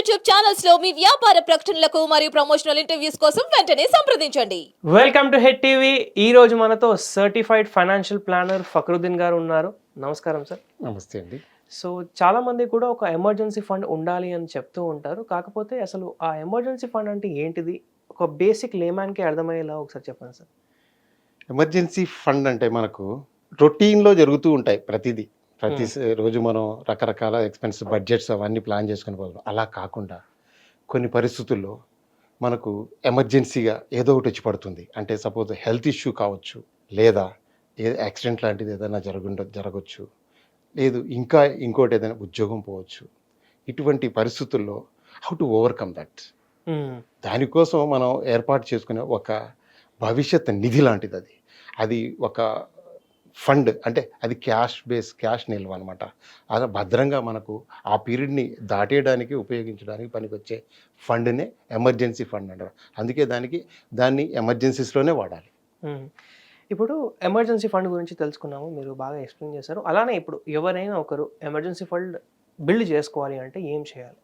YouTube ఛానల్స్లో మీ వ్యాపార ప్రకటనలకు మరియు ప్రమోషనల్ ఇంటర్వ్యూస్ కోసం వెంటనే సంప్రదించండి. వెల్కమ్ టు హెడ్ టీవీ ఈ రోజు మనతో సర్టిఫైడ్ ఫైనాన్షియల్ ప్లానర్ ఫక్రుద్దీన్ గారు ఉన్నారు. నమస్కారం సార్ నమస్తే అండి. సో చాలా మంది కూడా ఒక ఎమర్జెన్సీ ఫండ్ ఉండాలి అని చెప్తూ ఉంటారు. కాకపోతే అసలు ఆ ఎమర్జెన్సీ ఫండ్ అంటే ఏంటిది? ఒక బేసిక్ లేమాన్కి అర్థమయ్యేలా ఒకసారి చెప్పండి సార్ ఎమర్జెన్సీ ఫండ్ అంటే మనకు రొటీన్లో జరుగుతూ ఉంటాయి ప్రతిదీ. ప్రతి రోజు మనం రకరకాల ఎక్స్పెన్స్ బడ్జెట్స్ అవన్నీ ప్లాన్ చేసుకుని పోతాం అలా కాకుండా కొన్ని పరిస్థితుల్లో మనకు ఎమర్జెన్సీగా ఏదో ఒకటి వచ్చి పడుతుంది. అంటే సపోజ్ హెల్త్ ఇష్యూ కావచ్చు లేదా ఏ యాక్సిడెంట్ లాంటిది ఏదైనా జరగ జరగచ్చు లేదు ఇంకా ఇంకోటి ఏదైనా ఉద్యోగం పోవచ్చు. ఇటువంటి పరిస్థితుల్లో హౌ టు ఓవర్కమ్ దట్. దానికోసం మనం ఏర్పాటు చేసుకునే ఒక భవిష్యత్ నిధి లాంటిది అది. అది ఒక ఫండ్ అంటే అది క్యాష్ బేస్ క్యాష్ నిల్వ అనమాట అది భద్రంగా మనకు ఆ పీరియడ్ని దాటేయడానికి ఉపయోగించడానికి పనికొచ్చే ఫండ్నే ఎమర్జెన్సీ ఫండ్ అంటారు. అందుకే దానికి దాన్ని ఎమర్జెన్సీస్లోనే వాడాలి. ఇప్పుడు ఎమర్జెన్సీ ఫండ్ గురించి తెలుసుకున్నాము మీరు బాగా ఎక్స్ప్లెయిన్ చేశారు. అలానే ఇప్పుడు ఎవరైనా ఒకరు ఎమర్జెన్సీ ఫండ్ బిల్డ్ చేసుకోవాలి అంటే ఏం చేయాలి?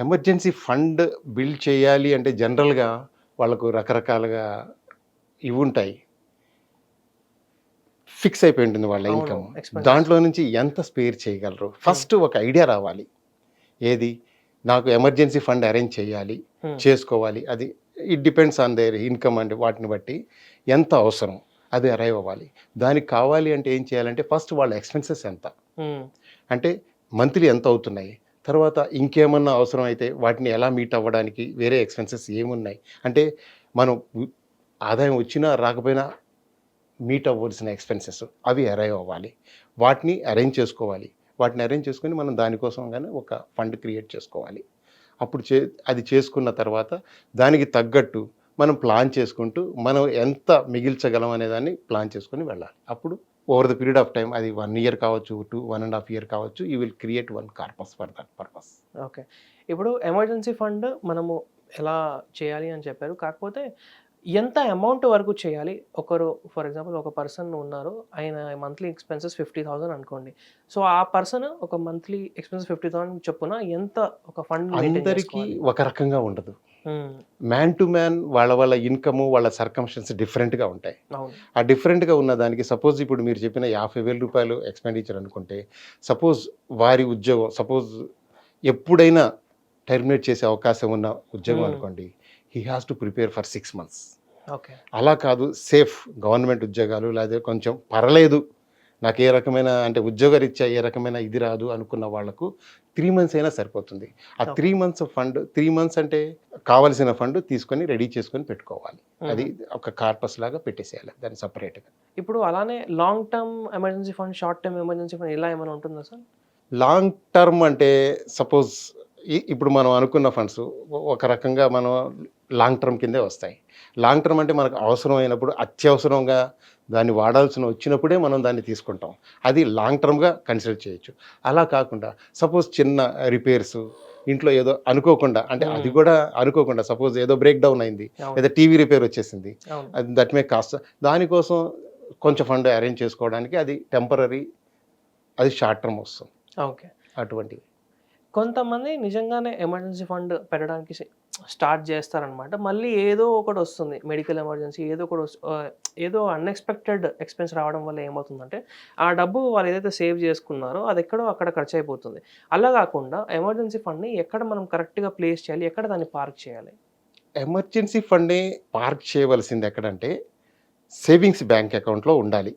ఎమర్జెన్సీ ఫండ్ బిల్డ్ చేయాలి అంటే జనరల్గా వాళ్ళకు రకరకాలుగా ఇవి ఉంటాయి. ఫిక్స్ అయిపోయి ఉంటుంది వాళ్ళ ఇన్కమ్. దాంట్లో నుంచి ఎంత స్పేర్ చేయగలరు? ఫస్ట్ ఒక ఐడియా రావాలి. ఏది? నాకు ఎమర్జెన్సీ ఫండ్ అరేంజ్ చేయాలి మ్మ్. చేసుకోవాలి. అది it depends on their income అంటే వాటిని బట్టి ఎంత అవసరం? అది అరైవ్ అవ్వాలి. దానికి కావాలి అంటే ఏం చేయాలంటే ఫస్ట్ వాళ్ళ ఎక్స్పెన్సెస్ ఎంత? మ్మ్. అంటే మంత్లీ ఎంత అవుతున్నాయి? తర్వాత ఇంకేమన్నా అవసరం అయితే వాటిని ఎలా మీట్ అవ్వడానికి వేరే ఎక్స్పెన్సెస్ ఏమున్నాయి? అంటే మనం ఆదాయం వచ్చినా రాకపోయినా మీట్ అవ్వాల్సిన ఎక్స్పెన్సెస్ అవి అరైవ్ అవ్వాలి. వాటిని అరేంజ్ చేసుకోవాలి. వాటిని అరేంజ్ చేసుకొని మనం దానికోసం కానీ ఒక ఫండ్ క్రియేట్ చేసుకోవాలి. అప్పుడు చే అది చేసుకున్న తర్వాత దానికి తగ్గట్టు మనం ప్లాన్ చేసుకుంటూ మనం ఎంత మిగిల్చగలం అనే దాన్ని ప్లాన్ చేసుకొని వెళ్ళాలి. అప్పుడు over the period of time అది వన్ ఇయర్ కావచ్చు two one and half year కావచ్చు you will create one corpus for that purpose okay ఇప్పుడు ఎమర్జెన్సీ ఫండ్ మనము ఎలా చేయాలి అని చెప్పారు. కాకపోతే ఎంత అమౌంట్ వరకు చేయాలి? ఒకరు ఫర్ ఎగ్జాంపుల్ ఒక పర్సన్ ఉన్నారు ఆయన మంత్లీ ఎక్స్పెన్సెస్ ఫిఫ్టీ థౌసండ్ అనుకోండి. సో ఆ పర్సన్ ఒక మంత్లీ ఎక్స్పెన్సెస్ ఫిఫ్టీ థౌసండ్ చొప్పున ఎంత ఒక ఫండ్ అందరికీ ఒక రకంగా ఉండదు. మ్యాన్ టు మ్యాన్ వాళ్ళ వాళ్ళ ఇన్కమ్ వాళ్ళ సర్కమ్స్టెన్స్ డిఫరెంట్గా ఉంటాయి. ఆ డిఫరెంట్గా ఉన్న దానికి సపోజ్ ఇప్పుడు మీరు చెప్పిన యాభై వేల రూపాయలు ఎక్స్పెండిచర్ అనుకుంటే సపోజ్ వారి ఉద్యోగం సపోజ్ ఎప్పుడైనా టెర్మినేట్ చేసే అవకాశం ఉన్న ఉద్యోగం. అనుకోండి he has to prepare for six months okay. అలా కాదు సేఫ్ గవర్నమెంట్ ఉద్యోగాలు లేదా కొంచెం పర్లేదు. నాకు ఏ రకమైన అంటే ఉద్యోగరీత్యా ఏ రకమైన ఇది రాదు అనుకున్న వాళ్ళకు త్రీ మంత్స్ అయినా సరిపోతుంది. ఆ. Three months fund three months అంటే కావలసిన ఫండ్ తీసుకొని రెడీ చేసుకొని పెట్టుకోవాలి. అది ఒక కార్పస్ లాగా పెట్టేసేయాలి దాన్ని సపరేట్గా ఇప్పుడు అలానే long term emergency fund short term emergency fund ఇలా ఏమైనా ఉంటుందా సార్? లాంగ్ టర్మ్ అంటే సపోజ్ ఇప్పుడు మనం అనుకున్న ఫండ్స్ ఒక రకంగా మనం లాంగ్ టర్మ్ కిందే వస్తాయి. లాంగ్ టర్మ్ అంటే మనకు అవసరమైనప్పుడు అత్యవసరంగా దాన్ని వాడాల్సిన వచ్చినప్పుడే మనం దాన్ని తీసుకుంటాం. అది లాంగ్ టర్మ్గా కన్సిడర్ చేయొచ్చు. అలా కాకుండా సపోజ్ చిన్న రిపేర్స్ ఇంట్లో ఏదో అనుకోకుండా అంటే అది. కూడా అనుకోకుండా సపోజ్ ఏదో బ్రేక్ డౌన్ అయింది లేదా టీవీ రిపేర్ వచ్చేసింది అది దట్ మే కాస్ట్. దానికోసం కొంచెం ఫండ్ అరేంజ్ చేసుకోవడానికి అది టెంపరీ అది షార్ట్ టర్మ్ వస్తుంది. ఓకే. అటువంటివి. కొంతమంది నిజంగానే ఎమర్జెన్సీ ఫండ్ పెట్టడానికి స్టార్ట్ చేస్తారనమాట. మళ్ళీ ఏదో ఒకటి వస్తుంది మెడికల్ ఎమర్జెన్సీ ఏదో ఒకటి ఏదో అన్ఎక్స్పెక్టెడ్ ఎక్స్పెన్స్ రావడం వల్ల ఏమవుతుందంటే ఆ డబ్బు వాళ్ళు ఏదైతే సేవ్ చేసుకున్నారో అది ఎక్కడో అక్కడ ఖర్చు అయిపోతుంది అలా కాకుండా ఎమర్జెన్సీ ఫండ్ని ఎక్కడ మనం కరెక్ట్గా ప్లేస్ చేయాలి ఎక్కడ దాన్ని పార్క్ చేయాలి? ఎమర్జెన్సీ ఫండ్ని పార్క్ చేయవలసింది ఎక్కడంటే సేవింగ్స్ బ్యాంక్ అకౌంట్లో ఉండాలి.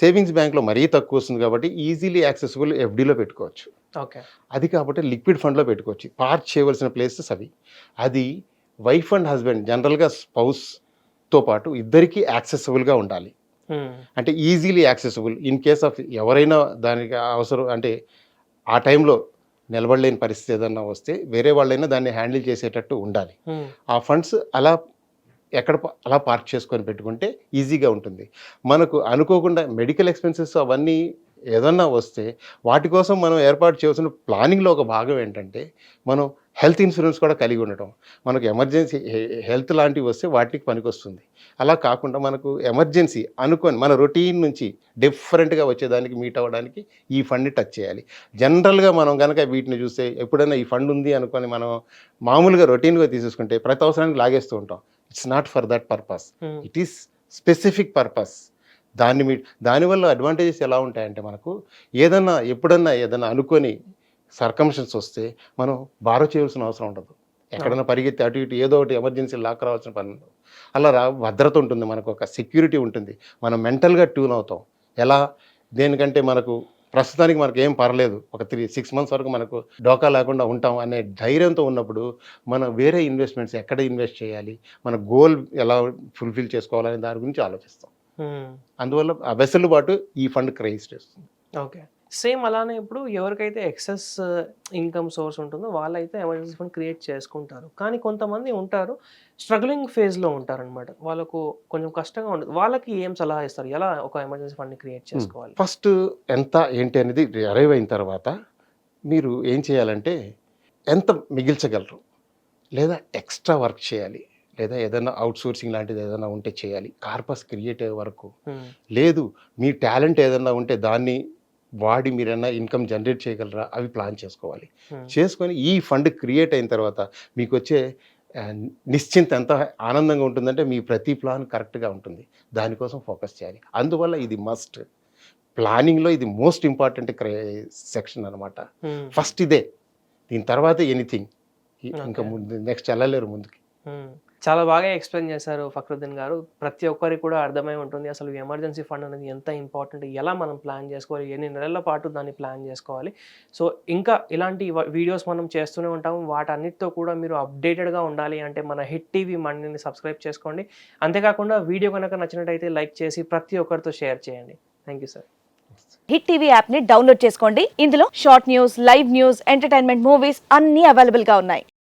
సేవింగ్స్ బ్యాంక్లో మరీ తక్కువ వస్తుంది కాబట్టి ఈజీలీ యాక్సెసిబుల్ ఎఫ్డీలో పెట్టుకోవచ్చు. ఓకే. అది కాబట్టి లిక్విడ్ ఫండ్లో పెట్టుకోవచ్చు. పార్క్ చేయవలసిన ప్లేసెస్ అవి. అది వైఫ్ అండ్ హస్బెండ్ జనరల్గా స్పౌస్తో పాటు ఇద్దరికీ యాక్సెసిబుల్గా ఉండాలి. అంటే easily accessible. In case of ఎవరైనా దానికి అవసరం అంటే ఆ టైంలో నిలబడలేని పరిస్థితి ఏదన్నా వస్తే వేరే వాళ్ళైనా దాన్ని హ్యాండిల్ చేసేటట్టు ఉండాలి. ఆ ఫండ్స్ అలా ఎక్కడ అలా పార్క్ చేసుకొని పెట్టుకుంటే ఈజీగా ఉంటుంది. మనకు అనుకోకుండా మెడికల్ ఎక్స్పెన్సెస్ అవన్నీ ఏదన్నా వస్తే వాటి కోసం మనం ఏర్పాటు చేయాల్సిన ప్లానింగ్లో ఒక భాగం ఏంటంటే మనం హెల్త్ ఇన్సూరెన్స్ కూడా కలిగి ఉండటం. మనకు ఎమర్జెన్సీ హెల్త్ లాంటివి వస్తే వాటికి పనికొస్తుంది. అలా కాకుండా మనకు ఎమర్జెన్సీ అనుకొని మన రొటీన్ నుంచి డిఫరెంట్గా వచ్చేదానికి మీట్ అవ్వడానికి ఈ ఫండ్ని టచ్ చేయాలి. జనరల్గా మనం కనుక వీటిని చూస్తే ఎప్పుడైనా ఈ ఫండ్ ఉంది అనుకొని మనం మామూలుగా రొటీన్గా తీసేసుకుంటే ప్రతి అవసరానికి లాగేస్తూ ఉంటాం. It's not for that purpose. It is specific purpose దాన్ని మీ దానివల్ల అడ్వాంటేజెస్ ఎలా ఉంటాయంటే మనకు ఏదన్నా ఎప్పుడన్నా ఏదన్నా అనుకొని సర్కమ్షన్స్ వస్తే మనం బారో చేయాల్సిన అవసరం ఉండదు. ఎక్కడైనా పరిగెత్తి అటు ఇటు ఏదో ఒకటి ఎమర్జెన్సీ లాక్ రావాల్సిన పని ఉండదు. అలా రా భద్రత ఉంటుంది మనకు ఒక సెక్యూరిటీ ఉంటుంది. మనం మెంటల్గా ట్యూన్ అవుతాం. ఎలా? దేనికంటే మనకు ప్రస్తుతానికి మనకు ఏం పర్లేదు. ఒక త్రీ సిక్స్ మంత్స్ వరకు మనకు డోకా లేకుండా ఉంటాం అనే ధైర్యంతో ఉన్నప్పుడు మనం వేరే ఇన్వెస్ట్మెంట్స్ ఎక్కడ ఇన్వెస్ట్ చేయాలి? మన గోల్ ఎలా ఫుల్ఫిల్ చేసుకోవాలనే దాని గురించి ఆలోచిస్తాం. అందువల్ల ఆ వెసులుబాటు ఈ ఫండ్ క్రెడిట్ చేస్తుంది. ఓకే. సేమ్ అలానే ఇప్పుడు ఎవరికైతే ఎక్సెస్ ఇన్కమ్ సోర్స్ ఉంటుందో వాళ్ళైతే ఎమర్జెన్సీ ఫండ్ క్రియేట్ చేసుకుంటారు. కానీ కొంతమంది ఉంటారు స్ట్రగ్లింగ్ ఫేజ్లో ఉంటారనమాట వాళ్ళకు కొంచెం కష్టంగా ఉంటుంది వాళ్ళకి ఏం సలహా ఇస్తారు? ఎలా ఒక ఎమర్జెన్సీ ఫండ్ని క్రియేట్ చేసుకోవాలి? ఫస్ట్ ఎంత ఏంటి అనేది అరైవ్ అయిన తర్వాత మీరు ఏం చేయాలంటే ఎంత మిగిల్చగలరు? లేదా ఎక్స్ట్రా వర్క్ చేయాలి? లేదా ఏదైనా అవుట్ సోర్సింగ్ లాంటిది ఏదైనా ఉంటే చేయాలి? కార్పస్ క్రియేట్ అయ్యే వరకు లేదు మీ టాలెంట్ ఏదైనా ఉంటే దాన్ని వాడి మీరైనా ఇన్కమ్ జనరేట్ చేయగలరా? అవి ప్లాన్ చేసుకోవాలి. చేసుకొని ఈ ఫండ్ క్రియేట్ అయిన తర్వాత మీకు వచ్చే నిశ్చింత ఎంత ఆనందంగా ఉంటుందంటే మీ ప్రతి ప్లాన్ కరెక్ట్గా ఉంటుంది. దానికోసం ఫోకస్ చేయాలి. అందువల్ల ఇది మస్ట్. ప్లానింగ్లో ఇది మోస్ట్ ఇంపార్టెంట్ సెక్షన్ అనమాట ఫస్ట్ ఇదే. దీని తర్వాత ఎనీథింగ్. ఇంకా. ముందు నెక్స్ట్ వెళ్ళలేరు ముందుకి. చాలా బాగా ఎక్స్ప్లెయిన్ చేశారు ఫక్రుద్దీన్ గారు. ప్రతి ఒక్కరికి కూడా అర్థమై ఉంటుంది అసలు ఎమర్జెన్సీ ఫండ్ అనేది ఎంత ఇంపార్టెంట్ ఎలా మనం ప్లాన్ చేసుకోవాలి ఎన్ని నెలల పాటు దాన్ని ప్లాన్ చేసుకోవాలి. సో ఇంకా ఇలాంటి వీడియోస్ మనం చేస్తూనే ఉంటాము. వాటన్నిటితో కూడా మీరు అప్డేటెడ్గా ఉండాలి అంటే మన హిట్ టీవీ మండిని సబ్స్క్రైబ్ చేసుకోండి. అంతేకాకుండా వీడియో కనుక నచ్చినట్టయితే లైక్ చేసి ప్రతి ఒక్కరితో షేర్ చేయండి. Thank you sir. Hit TV యాప్ని డౌన్లోడ్ చేసుకోండి. ఇందులో short news live news entertainment movies అన్ని అవైలబుల్గా ఉన్నాయి.